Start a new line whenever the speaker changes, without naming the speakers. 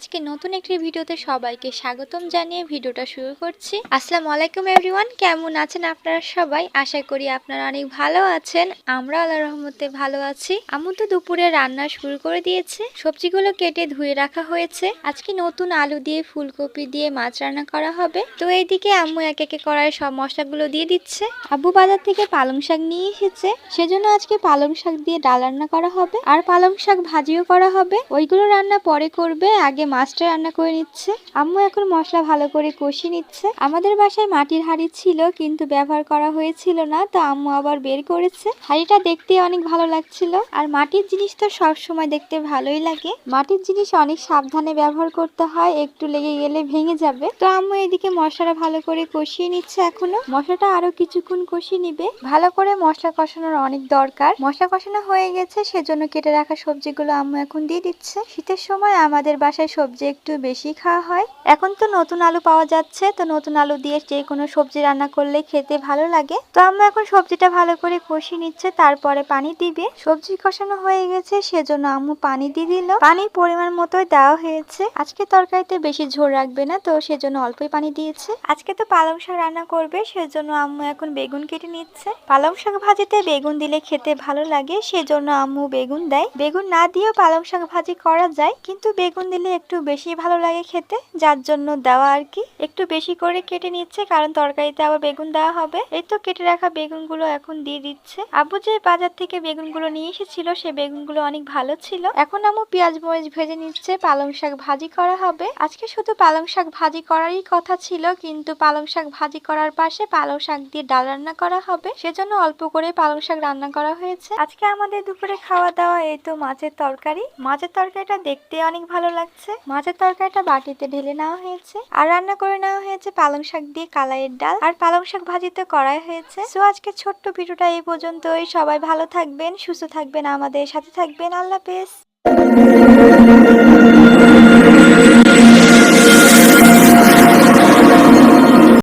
আজকে নতুন একটি ভিডিওতে সবাইকে স্বাগতম জানিয়ে ভিডিওটা শুরু করছি। আসসালামু আলাইকুম এভরিওয়ান কেমন আছেন আপনারা সবাই? আশা করি আপনারা অনেক ভালো আছেন আমরা আল্লাহ রহমতে ভালো আছি। আম্মু তো দুপুরে রান্না শুরু করে দিয়েছে, সবজিগুলো কেটে ধুয়ে রাখা হয়েছে। আজকে নতুন আলু দিয়ে ফুলকপি দিয়ে মাছ রান্না করা হবে। তো এইদিকে আম্মু এক একে করার সব মশলাগুলো দিয়ে দিচ্ছে। আব্বু বাজার থেকে পালং শাক নিয়ে এসেছে, সেজন্য আজকে পালং শাক দিয়ে ডাল রান্না করা হবে। আর পালং শাক ভাজিও করা হবে। ওইগুলো রান্না পরে করবে, আগে মাছটা রান্না করে নিচ্ছে। আম্মু এখন মশলা ভালো করে কষিয়ে নিচ্ছে। আমাদের বাসায় মাটির হাঁড়ি ছিল, কিন্তু ব্যবহার করা হয়েছিল না, তো আম্মু আবার বের করেছে। হাঁড়িটা দেখতে অনেক ভালো লাগছিল। আর মাটির জিনিস তো সব সময় দেখতে ভালোই লাগে। মাটির জিনিস অনেক সাবধানে ব্যবহার করতে হয়, একটু লেগে গেলে ভেঙে যাবে। তো আম্মু এদিকে মশলাটা ভালো করে কষিয়ে নিচ্ছে এখনও। মশলাটা আরও কিছুক্ষণ কষিয়ে নিবে। ভালো করে মশলা কষানোর অনেক দরকার। মশলা কষানো হয়ে গেছে, সেজন্য কেটে রাখা সবজিগুলো আম্মু এখন দিয়ে দিচ্ছে। শীতের সময় আমাদের বাসায় সবজি একটু বেশি খাওয়া হয়। এখন তো নতুন আলু পাওয়া যাচ্ছে, তো নতুন আলু দিয়ে যে কোনো সবজি রান্না করলে খেতে ভালো লাগে। তো আম্মু এখন সবজিটা ভালো করে কষিয়ে নিচ্ছে, তারপরে পানি দিবে। সবজি কষানো হয়ে গেছে, সেজন্য আম্মু পানি দিয়ে দিল। পানির পরিমাণ মতোই দেওয়া হয়েছে। আজকে তরকারিতে বেশি ঝোল রাখবে না, তো সেজন্য অল্পই পানি দিয়েছে। আজকে তো পালং শাক রান্না করবে, সেজন্য আম্মু এখন বেগুন কেটে নিচ্ছে। পালং শাক ভাজিতে বেগুন দিলে খেতে ভালো লাগে, সেজন্য আম্মু বেগুন দেয়। বেগুন না দিয়েও পালং শাক ভাজি করা যায়, কিন্তু বেগুন দিলে বেশি ভালো লাগে খেতে, যার জন্য দেওয়া আর কি। একটু বেশি করে কেটে নিচ্ছে, কারণ তরকারিতে আবার বেগুন দেওয়া হবে। এই তো কেটে রাখা বেগুনগুলো এখন দিয়ে দিচ্ছে। আবু যে বাজার থেকে বেগুনগুলো নিয়ে এসেছিল, সে বেগুনগুলো অনেক ভালো ছিল। এখন আম্মু পেঁয়াজ মরিচ ভেজে নিচ্ছে, পালং শাক ভাজি করা হবে। আজকে শুধু পালং শাক ভাজি করারই কথা ছিল, কিন্তু পালং শাক ভাজি করার পাশে পালং শাক দিয়ে ডাল রান্না করা হবে। সেজন্য অল্প করে পালং শাক রান্না করা হয়েছে। আজকে আমাদের দুপুরে খাওয়া দাওয়া, এই তো মাছের তরকারি। মাছের তরকারিটা দেখতে অনেক ভালো লাগছে। মাছের তরকারিটা বাটিতে ঢেলে নেওয়া হয়েছে। আর রান্না করে নেওয়া হয়েছে পালং শাক দিয়ে কালাইয়ের ডাল আর পালং শাক ভাজিতে করাই হয়েছে। তো আজকে ছোট্ট ভিডিওটা এই পর্যন্তই। সবাই ভালো থাকবেন, সুস্থ থাকবেন আমাদের সাথে থাকবেন। আল্লাহ হাফেজ।